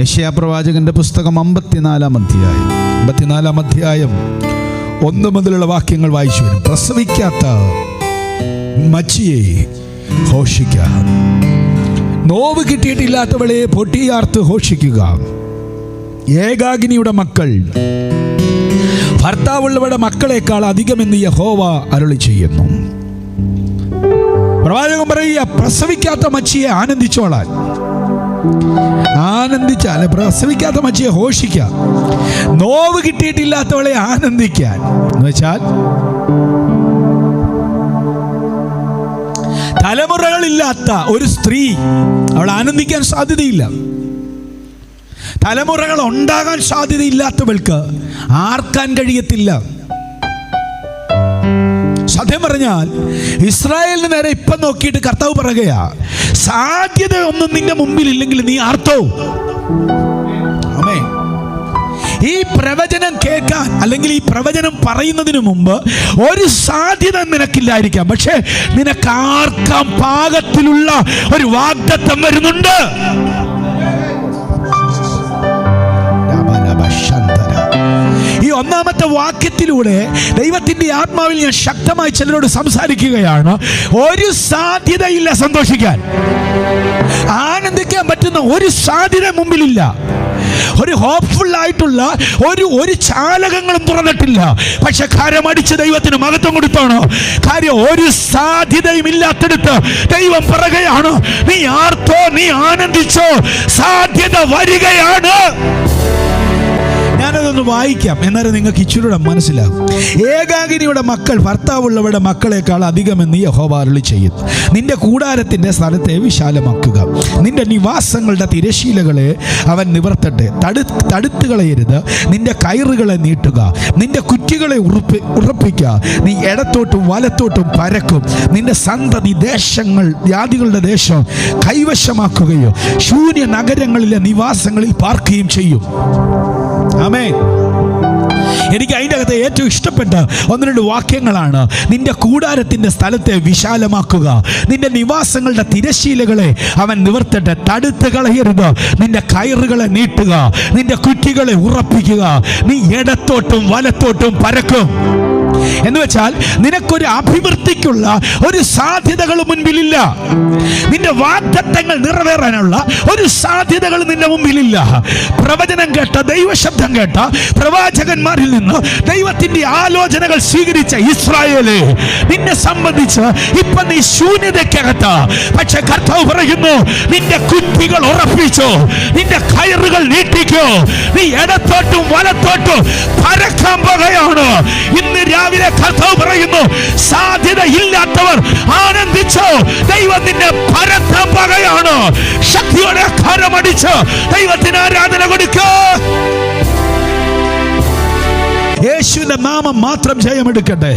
യശയാപ്രവാചകന്റെ പുസ്തകം അമ്പത്തിനാലാം അധ്യായം. അമ്പത്തിനാലാം അധ്യായം. ഒന്ന് മുതലുള്ള വാക്യങ്ങൾ വായിച്ചു വരും. പ്രസവിക്കാത്ത മച്ചിയെ ഘോഷിക്ക നോവ് കിട്ടിയിട്ടില്ലാത്തവളെ പൊട്ടിയാർത്ത് ഘോഷിക്കുക. ഏകാഗ്നിയുടെ മക്കൾ ഭർത്താവുള്ളവരുടെ മക്കളെക്കാൾ അധികമെന്ന് യഹോവ അരുളി ചെയ്യുന്നു. പ്രവാചകൻ പറയുക പ്രസവിക്കാത്ത മച്ചിയെ ആനന്ദിച്ചോളാൻ ആനന്ദിച്ചാൽ പ്രസവിക്കാത്ത മച്ചിയെ ഘോഷിക്കാം നോവ് കിട്ടിയിട്ടില്ലാത്തവളെ ആനന്ദിക്കാൻ. എന്ന് വെച്ചാൽ തലമുറകളില്ലാത്ത ഒരു സ്ത്രീ അവൾ ആനന്ദിക്കാൻ സാധ്യതയില്ല. തലമുറകൾ ഉണ്ടാകാൻ സാധ്യതയില്ലാത്തവൾക്ക് ആർക്കാൻ കഴിയത്തില്ല. സത്യം പറഞ്ഞാൽ ഇസ്രായേലിന് നേരെ ഇപ്പം നോക്കിയിട്ട് കർത്താവ് പറയുകയാ സാധ്യത ഒന്നും നിന്റെ മുമ്പിൽ ഇല്ലെങ്കിൽ നീ ആർത്തോ? ഈ പ്രവചനം കേൾക്കാൻ അല്ലെങ്കിൽ ഈ പ്രവചനം പറയുന്നതിന് മുമ്പ് ഒരു സാധ്യത നിനക്കില്ലായിരിക്കാം. പക്ഷേ നിനക്കാർക്കാം പാകത്തിലുള്ള ഒരു വാഗ്ദത്തം വരുന്നുണ്ട്. ഈ ഒന്നാമത്തെ വാക്യത്തിലൂടെ ദൈവത്തിന്റെ ആത്മാവിൽ ഞാൻ ശക്തമായി ചിലരോട് സംസാരിക്കുകയാണ്. ഒരു സാധ്യതയില്ല സന്തോഷിക്കാൻ. ആനന്ദിക്കാൻ പറ്റുന്ന ഒരു സാധ്യത മുമ്പിലില്ല. ഒരു ഹോപ്പ്ഫുൾ ആയിട്ടുള്ള ഒരു ഒരു ചാലകങ്ങളും തുറന്നിട്ടില്ല. പക്ഷെ കരമടിച്ച് ദൈവത്തിന് മഹത്വം കൊടുത്താണ്. കാര്യം ഒരു സാധ്യതയും ഇല്ലാത്തടുത്ത് ദൈവം പറയുകയാണ് നീ ആർത്തോ നീ ആനന്ദിച്ചോ സാധ്യത വരികയാണ്. ഞാനതൊന്ന് വായിക്കാം എന്നാലും നിങ്ങൾക്ക് ഇച്ചിരൂടെ മനസ്സിലാകും. ഏകാഗിനിയുടെ മക്കൾ ഭർത്താവുള്ളവരുടെ മക്കളെക്കാൾ അധികമെന്ന് യഹോവ അരുളി ചെയ്യുന്നു. നിന്റെ കൂടാരത്തിന്റെ സ്ഥലത്തെ വിശാലമാക്കുക. നിന്റെ നിവാസങ്ങളുടെ തിരശീലകളെ അവൻ നിവർത്തട്ടെ. തടു തടുത്തു കളയരുത്. നിന്റെ കയറുകളെ നീട്ടുക. നിന്റെ കുറ്റികളെ ഉറപ്പി ഉറപ്പിക്കുക നീ ഇടത്തോട്ടും വലത്തോട്ടും പരക്കും. നിന്റെ സന്തതി ദേശങ്ങൾ ജാതികളുടെ ദേശം കൈവശമാക്കുകയോ ശൂന്യ നഗരങ്ങളിലെ നിവാസങ്ങളിൽ പാർക്കുകയും ചെയ്യും. ആമേ എനിക്ക് അതിന്റെ അകത്ത് ഏറ്റവും ഇഷ്ടപ്പെട്ട ഒന്ന് രണ്ട് വാക്യങ്ങളാണ്. നിന്റെ കൂടാരത്തിന്റെ സ്ഥലത്തെ വിശാലമാക്കുക. നിന്റെ നിവാസങ്ങളുടെ തിരശീലകളെ അവൻ നിവർത്തട്ടെ. തടുത്ത് കളയരുത്. നിന്റെ കയറുകളെ നീട്ടുക. നിന്റെ കുറ്റികളെ ഉറപ്പിക്കുക. നീ ഇടത്തോട്ടും വലത്തോട്ടും പരക്കും. എന്ന് വെച്ചാൽ നിനക്കൊരു അഭിവൃദ്ധിക്കുള്ള ഒരു സാധ്യതകൾ മുൻപിലില്ല. നിന്റെ വാഗ്ദത്തങ്ങൾ നിറവേറാനുള്ള ഒരു സാധ്യതകൾ നിന്റെ മുമ്പിലില്ല. പ്രവചനം കേട്ട ദൈവശബ്ദം കേട്ട പ്രവാചകന്മാരിൽ നിന്ന് ദൈവത്തിന്റെ ആലോചനകൾ സ്വീകരിച്ച ഇസ്രായേൽ നിന്നെ സംബന്ധിച്ച് ഇപ്പൊ നീ ശൂന്യതയ്ക്കകത്ത്. പക്ഷെ കർത്താവ് പറയുന്നു നിന്റെ കുറ്റികൾ ഉറപ്പിച്ചോ നിന്റെ കയറുകൾ നീട്ടിക്കോ നീ ഇടത്തോട്ടും വലത്തോട്ടും പരക്കാൻ പോകുകയാണ് ഇന്ന് രാവിലെ കർത്താവ് പറയുന്നു സാധ്യതയില്ലാത്തവർ ആനന്ദിച്ചോ ദൈവത്തിന്റെ നിന്നെ പകയാണോ ശക്തിയോടെ കരമടിച്ച് ദൈവത്തിന് ആരാധന കൊടുക്കോ. യേശുവിന്റെ നാമം മാത്രം ജയമെടുക്കട്ടെ.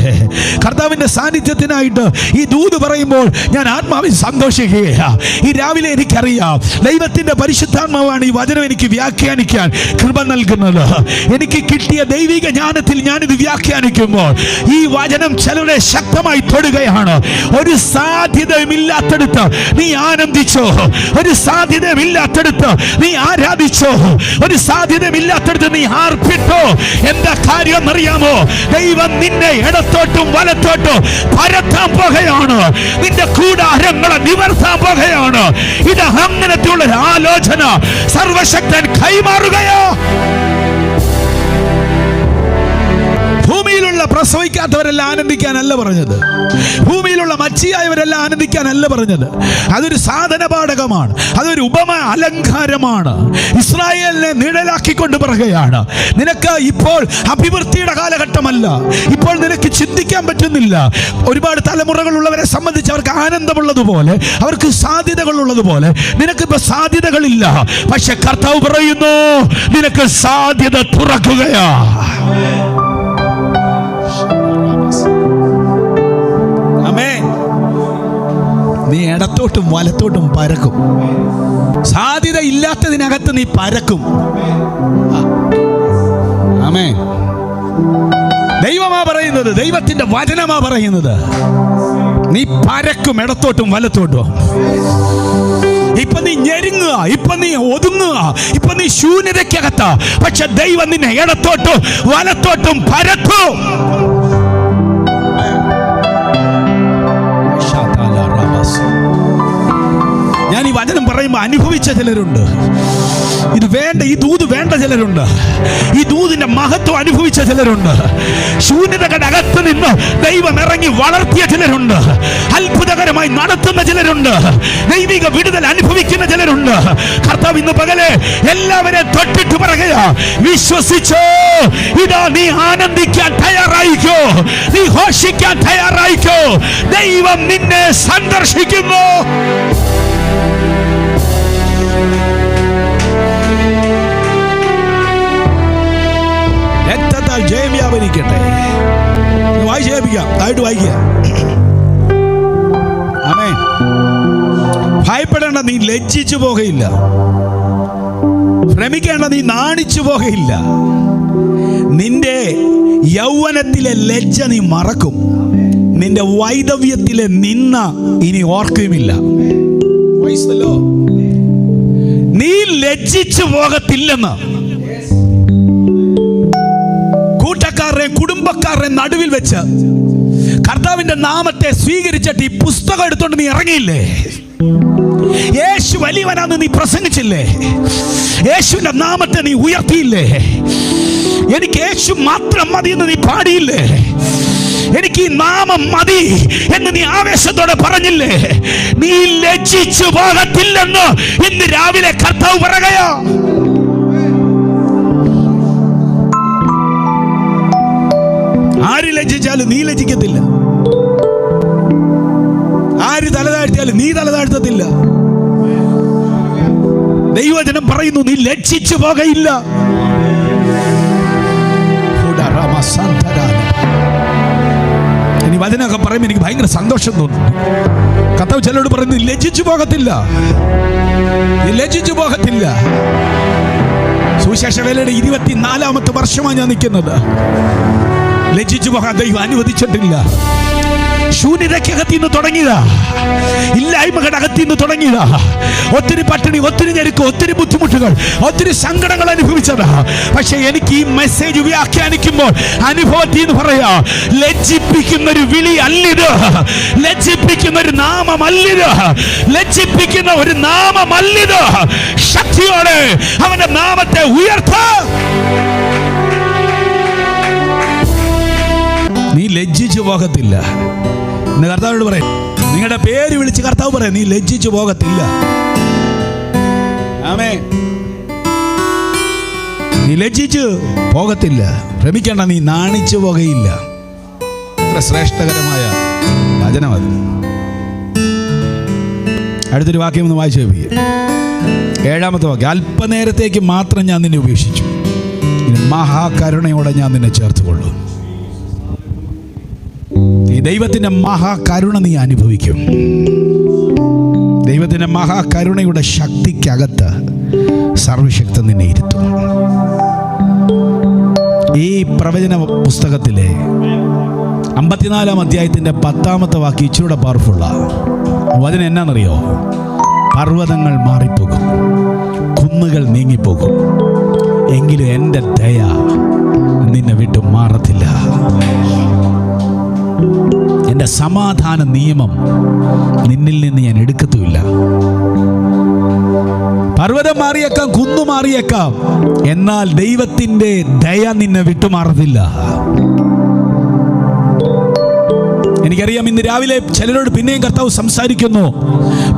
കർത്താവിന്റെ സാന്നിധ്യത്തിനായിട്ട് ഈ ദൂത് പറയുമ്പോൾ ഞാൻ ആത്മാവിൽ സന്തോഷിക്കുകയാ. ഈ രാവിലെ എനിക്കറിയാം ദൈവത്തിന്റെ പരിശുദ്ധാത്മാവാണ് ഈ വചനം എനിക്ക് വ്യാഖ്യാനിക്കാൻ കൃപ നൽകുന്നത്. എനിക്ക് കിട്ടിയ ദൈവിക ജ്ഞാനത്തിൽ ഞാനിത് വ്യാഖ്യാനിക്കുമ്പോൾ ഈ വചനം ചിലരെ ശക്തമായി തൊടുകയാണ്. ഒരു സാധ്യതയുമില്ലാത്തടുത്ത് നീ ആനന്ദിച്ചോ? ഒരു സാധ്യതയുമില്ലാത്തടുത്ത് നീ ആരാധിച്ചോ? ഒരു സാധ്യതയുമില്ലാത്തടുത്ത് നീ ആർപ്പിട്ടോ എന്താ കാര്യം അറിയാമോ? ദൈവം നിന്നെ ഇടത്തോട്ടും വലത്തോട്ടും പരത്താൻ പോകുകയാണ് നിന്റെ കൂടാരങ്ങളെ നിവർത്താൻ പോകുകയാണ് ഇത് അങ്ങനത്തെയുള്ള ആലോചന സർവശക്തൻ കൈമാറുകയോ. ഭൂമിയിലുള്ള പ്രസവിക്കാത്തവരെല്ലാം ആനന്ദിക്കാനല്ല പറഞ്ഞത്. ഭൂമിയിലുള്ള മച്ചിയായവരെല്ലാം ആനന്ദിക്കാനല്ല പറഞ്ഞത്. അതൊരു സാധന പാഠകമാണ് അതൊരു ഉപമ അലങ്കാരമാണ്. ഇസ്രായേലിനെ നിഴലാക്കിക്കൊണ്ട് പറയുകയാണ് നിനക്ക് ഇപ്പോൾ അഭിവൃദ്ധിയുടെ കാലഘട്ടമല്ല. ഇപ്പോൾ നിനക്ക് ചിന്തിക്കാൻ പറ്റുന്നില്ല. ഒരുപാട് തലമുറകളുള്ളവരെ സംബന്ധിച്ച് അവർക്ക് ആനന്ദമുള്ളതുപോലെ അവർക്ക് സാധ്യതകളുള്ളതുപോലെ നിനക്കിപ്പോ സാധ്യതകളില്ല. പക്ഷെ കർത്താവ് പറയുന്നു നിനക്ക് സാധ്യത തുറക്കുകയാ. നീ ഇടത്തോട്ടും വലത്തോട്ടും പരക്കും. സാധ്യത ഇല്ലാത്തതിനകത്ത് നീ പരക്കും. ആമേ ദൈവമാ പറയുന്നത് ദൈവത്തിന്റെ വചനമാ പറയുന്നത്. നീ പരക്കും ഇടത്തോട്ടും വലത്തോട്ടും. ഇപ്പൊ നീ ഞെരുങ്ങുക ഇപ്പൊ നീ ഒതുങ്ങുക ഇപ്പൊ നീ ശൂന്യതയ്ക്കകത്ത. പക്ഷെ ദൈവം നിന്നെ ഇടത്തോട്ടും വലത്തോട്ടും പരത്തും ഞാൻ ഈ വചനം പറയുമ്പോൾ അനുഭവിച്ച ചിലരുണ്ട്. ഇത് വേണ്ട ഈ ദൂത് വേണ്ട ചിലരുണ്ട്. ഈ ദൂതിന്റെ മഹത്വം അനുഭവിച്ച ചിലരുണ്ട്. ശൂന്യതകളുടെ അകത്ത് നിന്ന് ദൈവം ഇറങ്ങി വളർത്തിയ ചിലരുണ്ട്. അത്ഭുതകരമായി നടത്തുന്ന ചിലരുണ്ട്. ദൈവിക വിടുതൽ അനുഭവിക്കുന്ന ചിലരുണ്ട്. കർത്താവ് ഇന്ന് പകലെ എല്ലാവരെയും തൊട്ടിട്ട് പറയുക വിശ്വസിച്ചോ ഇതാ നീ ആനന്ദിക്കാൻ തയ്യാറായിക്കോ നീ ഘോഷിക്കാൻ തയ്യാറായിക്കോ ദൈവം നിന്നെ സന്ദർശിക്കുന്നു. രക്തത്താൽ ജയം വ്യാപരിക്കട്ടെ വായിച്ച് ജയിപ്പിക്കാം തായിട്ട് വായിക്കുക. ഭയപ്പെടേണ്ട നീ ലജ്ജിച്ചു പോകയില്ല. ഭ്രമിക്കേണ്ട നീ നാണിച്ചു പോകയില്ല. നിന്റെ യൗവനത്തിലെ ലജ്ജ നീ മറക്കും. നിന്റെ വൈദവ്യത്തിലെ നിന്ന ഇനി ഓർക്കുകയുമില്ല. നീ ലജ്ജിച്ചു പോകത്തില്ലെന്ന്. കൂട്ടക്കാരുടെ കുടുംബക്കാരുടെ നടുവിൽ വെച്ച് കർത്താവിന്റെ നാമത്തെ സ്വീകരിച്ചിട്ട് ഈ പുസ്തകം എടുത്തോണ്ട് നീ ഇറങ്ങിയില്ലേ? യേശു വലിയവനാന്ന് നീ പ്രസംഗിച്ചില്ലേ? യേശുവിന്റെ നാമത്തെ നീ ഉയർത്തിയില്ലേ? എനിക്ക് യേശു മാത്രം മതി എന്ന് നീ പാടിയില്ലേ? എനിക്ക് ഈ നാമം മതി എന്ന് നീ ആവേശത്തോടെ പറഞ്ഞില്ലേ? നീ ലജ്ജിച്ചു പോകത്തില്ലെന്ന്? ഇന്ന് രാവിലെ കർത്താവ് പറയുകയോ. ആര് ലജ്ജിച്ചാലും നീ ലജ്ജിക്കത്തില്ല. ആര് തലതാഴ്ത്തിയാലും നീ തലതാഴ്ത്തത്തില്ല. ദൈവജനം പറയുന്നു നീ ലജ്ജിച്ചു പോകയില്ല. വചനമൊക്കെ പറയുമ്പോൾ എനിക്ക് ഭയങ്കര സന്തോഷം തോന്നുന്നു കത്തവ് ചിലരോട് പറയുന്നത് ലജിച്ചു പോകത്തില്ല. ലജിച്ചു പോകത്തില്ല. സുവിശേഷ വേലയുടെ ഇരുപത്തിനാലാമത്തെ വർഷമാണ് ഞാൻ നിൽക്കുന്നത്. ലജിച്ചു പോകാൻ ദൈവം അനുവദിച്ചിട്ടില്ല. ശൂന്യതയ്ക്കകത്ത് നിന്ന് തുടങ്ങിയതാ. ഇല്ലായ്മകളുടെ അകത്തു നിന്ന് തുടങ്ങിയതാ. ഒത്തിരി പട്ടിണി ഒത്തിരി ഞെരുക്ക് ഒത്തിരി ബുദ്ധിമുട്ടുകൾ ഒത്തിരി സങ്കടങ്ങൾ അനുഭവിച്ചതാ. പക്ഷെ എനിക്ക് ഈ മെസ്സേജ് വ്യാഖ്യാനിക്കുമ്പോൾ അനുഭവത്തിൽ എന്ന് പറയാ ലജ്ജിപ്പിക്കുന്ന ഒരു വിളി അല്ലിത്. ലജ്ജിപ്പിക്കുന്ന ഒരു നാമമല്ലിത് ലജ്ജിപ്പിക്കുന്ന ഒരു നാമമല്ലിത് ശക്തിയോടെ അവന്റെ നാമത്തെ ഉയർത്ത. നീ ലജ്ജിച്ചു പോകത്തില്ല. ഇന്ന് കർത്താവോട് പറയും. നിങ്ങളുടെ പേര് വിളിച്ച് കർത്താവ് പറയാം. നീ ലജ്ജിച്ചു പോകത്തില്ല. ആമേ നീ ലജ്ജിച്ച് പോകത്തില്ല. ഭ്രമിക്കേണ്ട നീ നാണിച്ചു പോകയില്ല. എത്ര ശ്രേഷ്ഠകരമായ വചനം അത്. അടുത്തൊരു വാക്യം ഒന്ന് വായിച്ചു കേൾപ്പിക്കുക ഏഴാമത്തെ വാക്യം. അല്പനേരത്തേക്ക് മാത്രം ഞാൻ നിന്നെ ഉപേക്ഷിച്ചു. മഹാകരുണയോടെ ഞാൻ നിന്നെ ചേർത്തുകൊള്ളു. ദൈവത്തിന്റെ മഹാകരുണ നീ അനുഭവിക്കും. ദൈവത്തിന്റെ മഹാകരുണയുടെ ശക്തിക്കകത്ത് സർവശക്തൻ നിന്നെ ഇരുത്തും. ഈ പ്രവചന പുസ്തകത്തിലെ അമ്പത്തിനാലാം അധ്യായത്തിന്റെ പത്താമത്തെ വാക്ക് ഇച്ചിരൂടെ പവർഫുള്ള വചനം എന്നാണെന്നറിയോ പർവതങ്ങൾ മാറിപ്പോകും കുന്നുകൾ നീങ്ങിപ്പോകും. എങ്കിലും എന്റെ ദയ നിന്നെ വിട്ടു മാറത്തില്ല. എന്റെ സമാധാന നിയമം നിന്നിൽ നിന്ന് ഞാൻ എടുക്കത്തുമില്ല. പർവതം മാറിയേക്കാം കുന്നു മാറിയേക്കാം. എന്നാൽ ദൈവത്തിന്റെ ദയ നിന്നെ വിട്ടുമാറത്തില്ല. എനിക്കറിയാം ഇന്ന് രാവിലെ ചിലരോട് പിന്നെയും കർത്താവ് സംസാരിക്കുന്നു.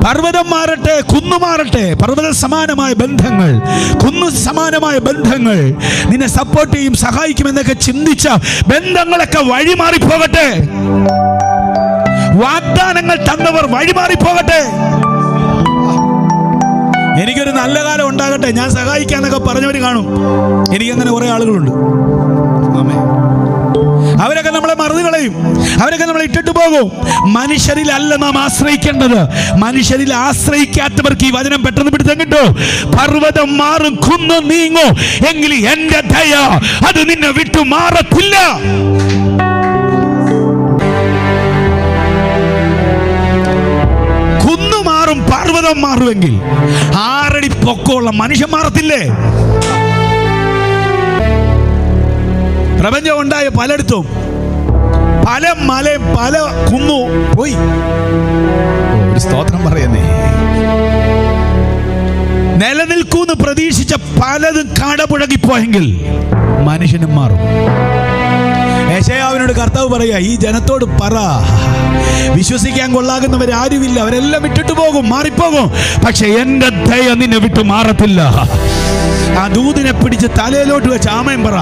പർവതം മാറട്ടെ കുന്നു മാറട്ടെ. പർവത സമാനമായ ബന്ധങ്ങൾ കുന്നു സമാനമായ ബന്ധങ്ങൾ. നിന്നെ സപ്പോർട്ട് ചെയ്യും സഹായിക്കും എന്നൊക്കെ ചിന്തിച്ച ബന്ധങ്ങളൊക്കെ വഴിമാറിപ്പോകട്ടെ. വാഗ്ദാനങ്ങൾ തന്നവർ വഴിമാറി പോകട്ടെ എനിക്കൊരു നല്ല കാലം ഉണ്ടാകട്ടെ. ഞാൻ സഹായിക്കാന്നൊക്കെ പറഞ്ഞവർ കാണും. എനിക്കങ്ങനെ കുറെ ആളുകളുണ്ട്. ആമേ അവരൊക്കെ നമ്മളെ മറന്നു കളയും. അവരൊക്കെ നമ്മളെ ഇട്ടിട്ട് പോകും. മനുഷ്യരിലല്ല നാം ആശ്രയിക്കേണ്ടത്. മനുഷ്യരിൽ ആശ്രയിക്കാത്തവർക്ക് ഈ വചനം പെട്ടെന്ന് പിടുത്തം കിട്ടോ? പർവതം മാറും കുന്ന് നീങ്ങോ. എങ്കിൽ എന്റെ ദയ അത് നിന്നെ വിട്ടു മാറത്തില്ല പർവതം മാറുമെങ്കിൽ ആറടി പൊക്കമുള്ള മനുഷ്യൻ മാറത്തില്ലേ? പ്രപഞ്ചം ഉണ്ടായ പലയിടത്തും പല മലയും പല കുന്നു പോയി. ഒരു സ്തോത്രം പറയുന്നേ. നിലനിൽക്കൂന്ന് പ്രതീക്ഷിച്ച പലതും കടപുഴകിപ്പോയെങ്കിൽ മനുഷ്യനും മാറും. യേശയാവിനോട് കർത്താവ് പറയുക ഈ ജനത്തോട് പറ. വിശ്വസിക്കാൻ കൊള്ളാകുന്നവർ ആരുമില്ല. അവരെല്ലാം വിട്ടിട്ട് പോകും മാറിപ്പോകും. പക്ഷെ എന്റെ ദയ നിന്നെ വിട്ടു മാറത്തില്ല. ആ ദൂതിനെ പിടിച്ച് തലയിലോട്ട് വെച്ച് ആമയം പറ.